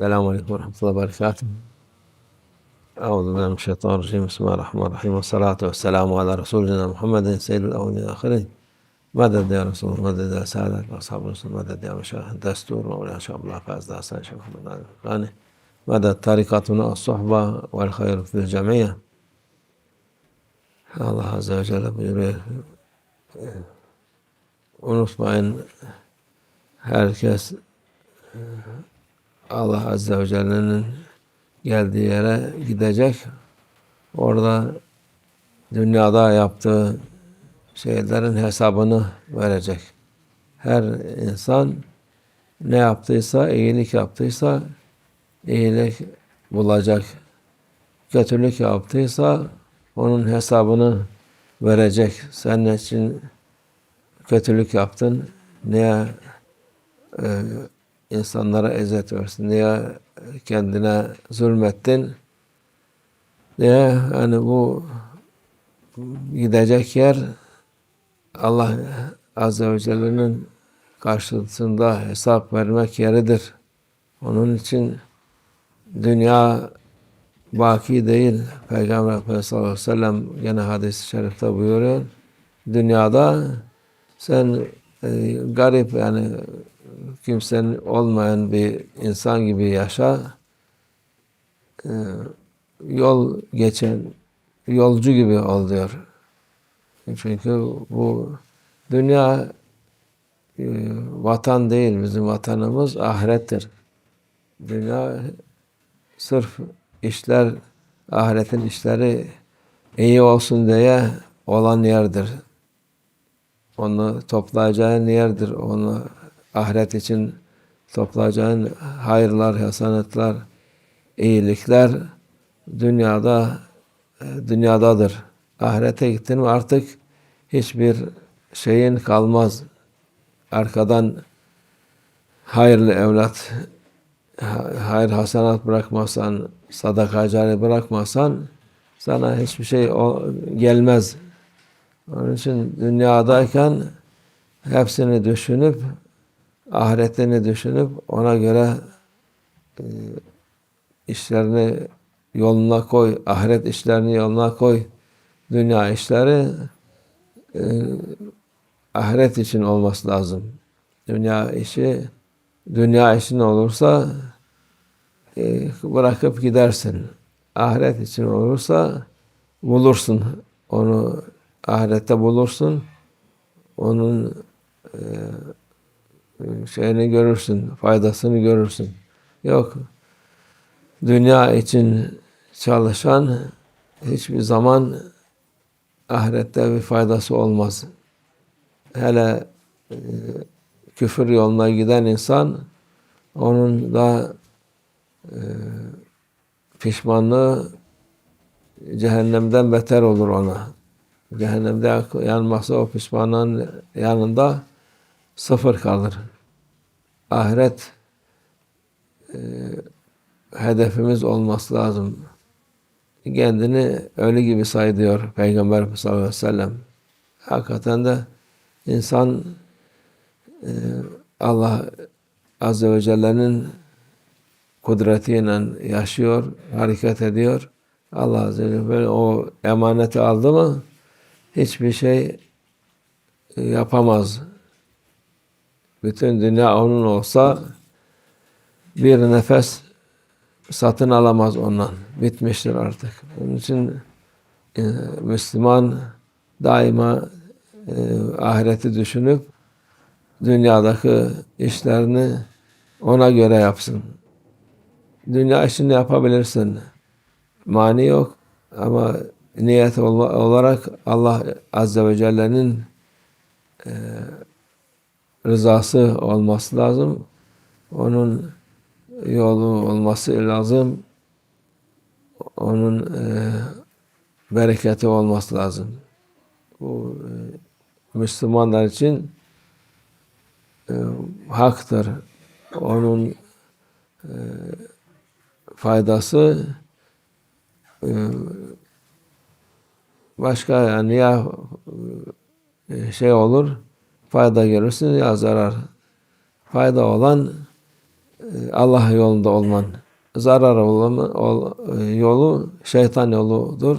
السلام عليكم ورحمة الله وبركاته. أعوذ بالله من الشيطان الرجيم. بسم الله الرحمن الرحيم. والصلاة والسلام على رسولنا محمد سيد الأولين والآخرين. مدد يا رسول الله؟ مدد يا سادة؟ أصحاب الرسول مدد يا مشايخ الدستور؟ مولانا عبد الله فاز حسن شيخ محمد علي الفلاني مدد طريقتنا الصحبة؟ والخير في الجميع. Azze ve Celle buyuruyor unutmayın herkes Allah Azze ve Celle'nin geldiği yere gidecek. Orada dünyada yaptığı şeylerin hesabını verecek. Her insan ne yaptıysa, iyilik yaptıysa iyilik bulacak. Kötülük yaptıysa onun hesabını verecek. Sen için kötülük yaptın? Niye e, insanlara eziyet versin? Niye kendine zulmettin? Niye? Hani bu gidecek yer Allah Azze ve Celle'nin karşısında hesap vermek yeridir. Onun için dünya baki değil. Peygamber Efendimiz sallallahu aleyhi ve sellem gene hadis-i şerifte buyuruyor. Dünyada sen e, garip yani kimsenin olmayan bir insan gibi yaşa. E, yol geçen yolcu gibi ol diyor. Çünkü bu dünya e, vatan değil. Bizim vatanımız ahirettir. Dünya sırf işler, ahiretin işleri iyi olsun diye olan yerdir. Onu toplayacağın yerdir. Onu ahiret için toplayacağın hayırlar, hasanetler, iyilikler dünyada dünyadadır. Ahirete gittin mi artık hiçbir şeyin kalmaz. Arkadan hayırlı evlat, hayır hasanat bırakmazsan, sadaka cari bırakmazsan sana hiçbir şey gelmez. Onun için dünyadayken hepsini düşünüp ahiretini düşünüp ona göre e, işlerini yoluna koy, ahiret işlerini yoluna koy. Dünya işleri e, ahiret için olması lazım. Dünya işi dünya işin olursa e, bırakıp gidersin. Ahiret için olursa bulursun. Onu ahirette bulursun. Onun e, şeyini görürsün, faydasını görürsün. Yok. Dünya için çalışan hiçbir zaman ahirette bir faydası olmaz. Hele e, küfür yoluna giden insan onun da e, pişmanlığı cehennemden beter olur ona. Cehennemde yanması o pişmanlığın yanında sıfır kalır. Ahiret e, hedefimiz olması lazım. Kendini ölü gibi say diyor Peygamber sallallahu aleyhi ve sellem. Hakikaten de insan e, Allah Azze ve Celle'nin kudretiyle yaşıyor, hareket ediyor. Allah Azze ve Celle o emaneti aldı mı hiçbir şey yapamaz. Bütün dünya onun olsa bir nefes satın alamaz ondan. Bitmiştir artık. Onun için e, Müslüman daima e, ahireti düşünüp dünyadaki işlerini ona göre yapsın. Dünya işini yapabilirsin. Mani yok ama niyet olarak Allah Azze ve Celle'nin e, rızası olması lazım. Onun yolu olması lazım. Onun e, bereketi olması lazım. Bu e, Müslümanlar için e, haktır. Onun e, faydası e, başka yani ya e, şey olur fayda görürsün ya zarar. Fayda olan e, Allah yolunda olman. Zarar ol, yolu şeytan yoludur.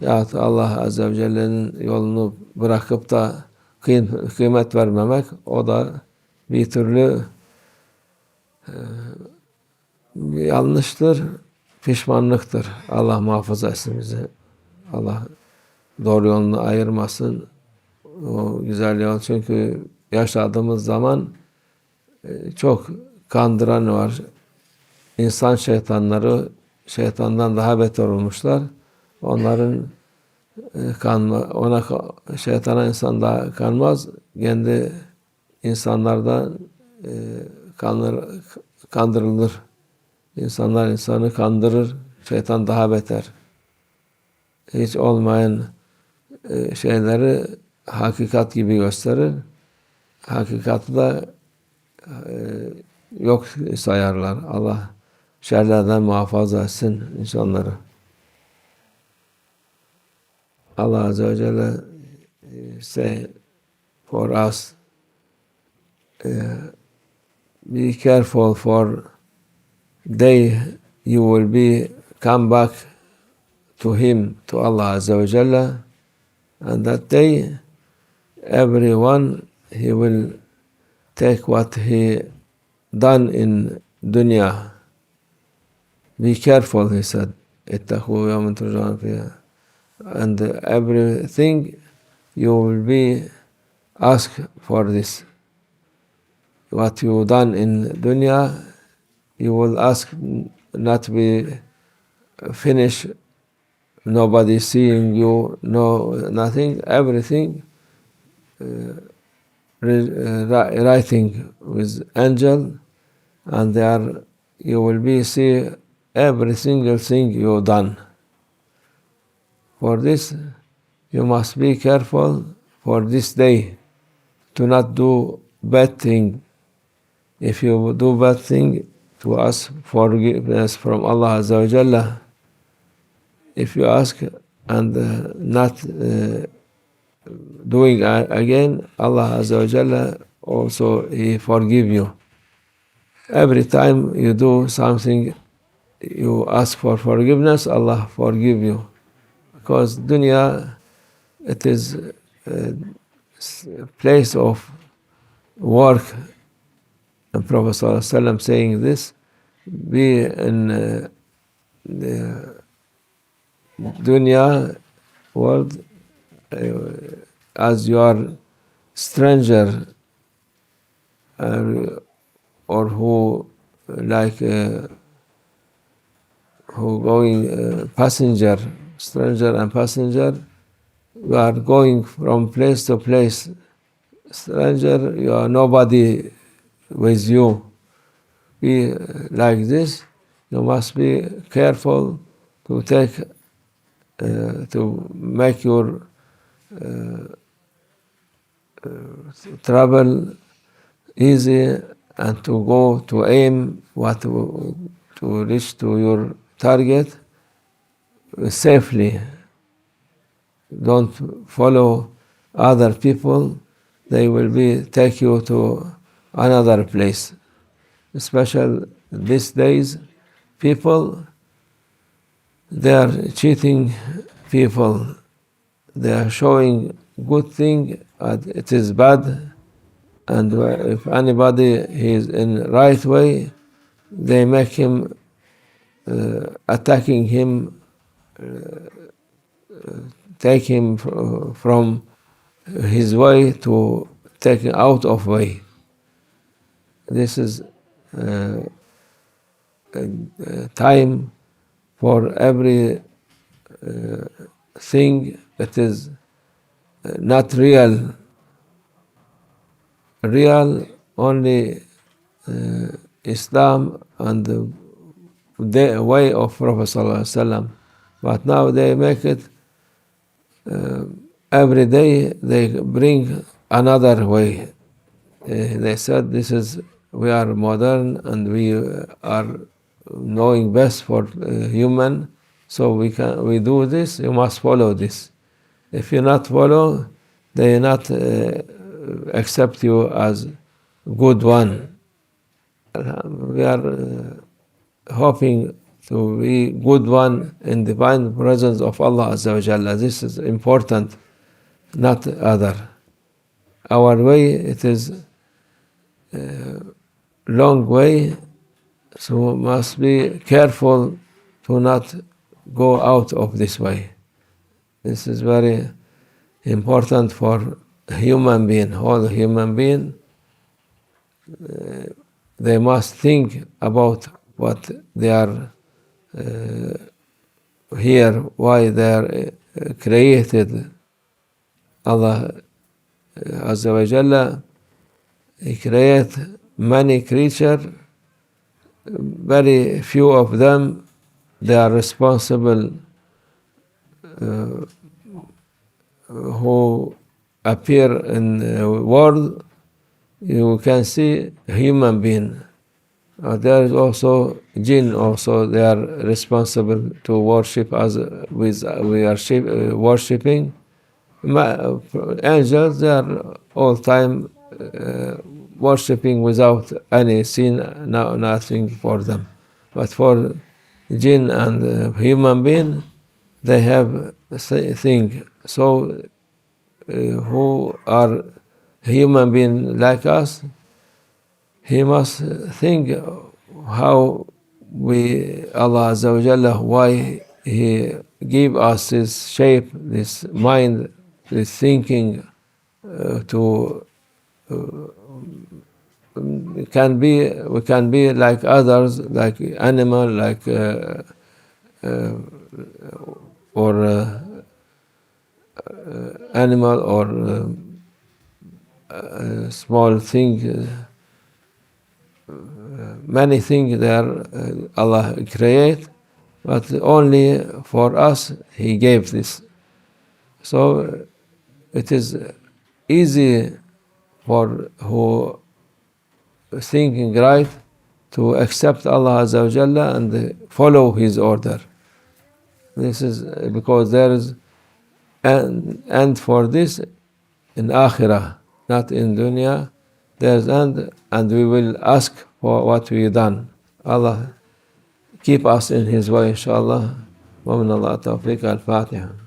Ya Allah Azze ve Celle'nin yolunu bırakıp da kıymet vermemek o da bir türlü e, yanlıştır, pişmanlıktır. Allah muhafaza etsin bizi. Allah doğru yolunu ayırmasın. O güzel yol çünkü yaşadığımız zaman e, çok kandıran var. İnsan şeytanları şeytandan daha beter olmuşlar. Onların e, kanma, ona şeytana insan daha kanmaz. Kendi insanlardan e, kanır, kandırılır. İnsanlar insanı kandırır. Şeytan daha beter. Hiç olmayan şeyleri hakikat gibi gösterir. Hakikatı da yok sayarlar. Allah şerlerden muhafaza etsin insanları. Allah Azze ve Celle say for us, uh, be careful for day you will be come back to Him, to Allah Azza wa Jalla, and that day everyone he will take what he done in dunya. Be careful, he said. And everything you will be asked for this. What you done in dunya, you will ask not be finished. Nobody seeing you, no nothing, everything writing with angel, and there you will be see every single thing you done. For this, you must be careful for this day to not do bad thing. If you do bad thing, to ask forgiveness from Allah Azza wa Jalla. If you ask and uh, not uh, doing again, Allah Azza wa Jalla also He forgive you. Every time you do something, you ask for forgiveness, Allah forgive you because dunya it is a place of work and Prophet ﷺ saying this be in uh, the dunya world uh, as you are stranger uh, or who like uh, who going passenger stranger and passenger, we are going from place to place. Stranger, you are nobody with you. Be like this. You must be careful to take, uh, to make your uh, uh, travel easy and to go to aim what to, to reach to your target uh, safely. Don't follow other people. They will be take you to another place. Especially these days, people they are cheating people. They are showing good thing, and it is bad. And if anybody is in right way, they make him uh, attacking him take him from his way to take out of way. This is uh, time for every uh, thing that is not real. Real only uh, Islam and the, the way of Prophet Sallallahu But now they make it uh, every day. They bring another way. Uh, they said this is we are modern and we are knowing best for uh, human, so we can we do this. You must follow this. If you not follow, they not uh, accept you as good one. we are uh, hoping to be good one in divine presence of Allah Azza wa Jalla. This is important, not other. Our way, it is a long way, so must be careful to not go out of this way. This is very important for human being, all human being. Uh, they must think about what they are uh, here, why they are uh, created. Allah Azza wa Jalla, He create many creatures, very few of them, they are responsible uh, who appear in the world, you can see human being. Uh, there is also jinn. Also, they are responsible to worship as with we are ship, uh, worshiping. Ma- angels, they are all time uh, worshiping without any sin, no, nothing for them. But for jinn and uh, human being, they have thing. So, uh, who are human being like us, he must think how we Allah Azza wa Jalla why He give us this shape, this mind, this thinking uh, to uh, can be we can be like others, like animal, like uh, or animal or uh, uh, small thing many things there Allah create, but only for us He gave this. So it is easy for who thinking right to accept Allah Azza wa Jalla and follow His order. This is because there is and and for this in Akhirah, not in dunya, there's end and we will ask for what we done. Allah keep us in His way, inshallah. ومن الله التوفيق الفاتحة